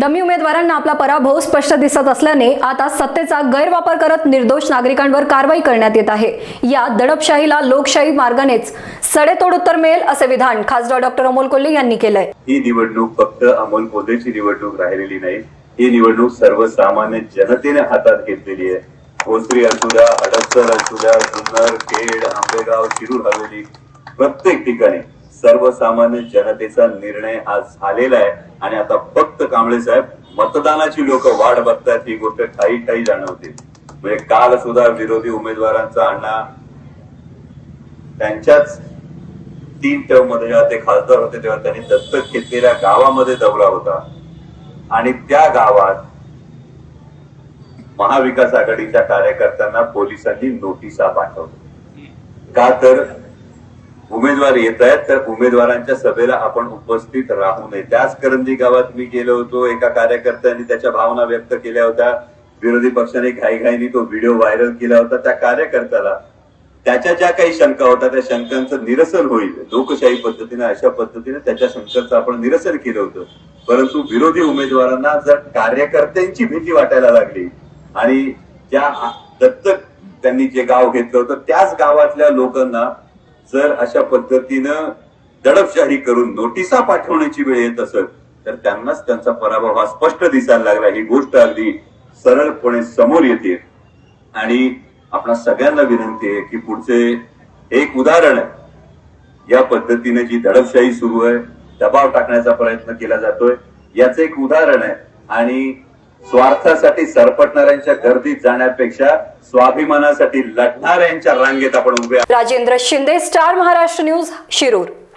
Dummy उमेदवारांना आपला पराभव स्पष्ट दिसत असल्याने आता सत्तेचा गैरवापर करत निर्दोष नागरिकांवर कारवाई करण्यात येत आहे. या दडपशाहीला लोकशाही मार्गानेच सडेतोड उत्तर मिळेल असे विधान खासदार डॉक्टर अमोल कोल्हे यांनी केलंय. ही निवडणूक फक्त अमोल कोल्हेची निवडणूक राहिलेली नाही. ही निवडणूक सर्वसामान्य जनतेने हातात घेतलेली आहे. भोसरी असू द्या हडपसर असू द्या जुन्नर खेड आंबेगाव शिरूर हवेली प्रत्येक ठिकाणी सर्वसामान्य जनतेचा निर्णय आज झालेला आहे. आणि आता फक्त कांबळे साहेब मतदानाची लोक वाट बघतात ही गोष्ट ठाई ठाई जाणवते. म्हणजे काल सुद्धा विरोधी उमेदवारांचा अण्णा त्यांच्याच तीन टर्ममध्ये जेव्हा ते खासदार होते तेव्हा त्यांनी दत्तक घेतलेल्या गावामध्ये दौरा होता. आणि त्या गावात महाविकास आघाडीच्या कार्यकर्त्यांना पोलिसांनी नोटिसा पाठवल्या. का तर उमेदवार येत आहेत तर उमेदवारांच्या सभेला आपण उपस्थित राहू नये. त्याच करंदी गावात मी गेलो होतो एका कार्यकर्त्यांनी त्याच्या भावना व्यक्त केल्या होत्या. विरोधी पक्षाने घाईघाईने तो व्हिडिओ व्हायरल केला होता त्या कार्यकर्त्याला. त्याच्या ज्या काही शंका होत्या त्या शंकांचं निरसन होईल. लोकशाही पद्धतीने अशा पद्धतीने त्याच्या शंकांचं आपण निरसन केलं होतं. परंतु विरोधी उमेदवारांना जर कार्यकर्त्यांची भीती वाटायला लागली आणि ज्या दत्तक त्यांनी जे गाव घेतलं होतं त्याच गावातल्या लोकांना जर अशा पद्धतीनं दडपशाही करून नोटिसा पाठवण्याची वेळ येत असेल तर त्यांनाच त्यांचा पराभव हा स्पष्ट दिसायला लागला. ही गोष्ट अगदी सरळपणे समोर येते. आणि आपणा सगळ्यांना विनंती आहे की पुढचे एक उदाहरण आहे. या पद्धतीने जी दडपशाही सुरू आहे दबाव टाकण्याचा प्रयत्न केला जातोय याचं एक उदाहरण आहे. आणि स्वार्थासाठी सरपटणाऱ्यांच्या गर्दीत जाण्यापेक्षा स्वाभिमानासाठी लढणाऱ्यांच्या रांगेत आपण उभे राजेंद्र शिंदे स्टार महाराष्ट्र न्यूज शिरूर.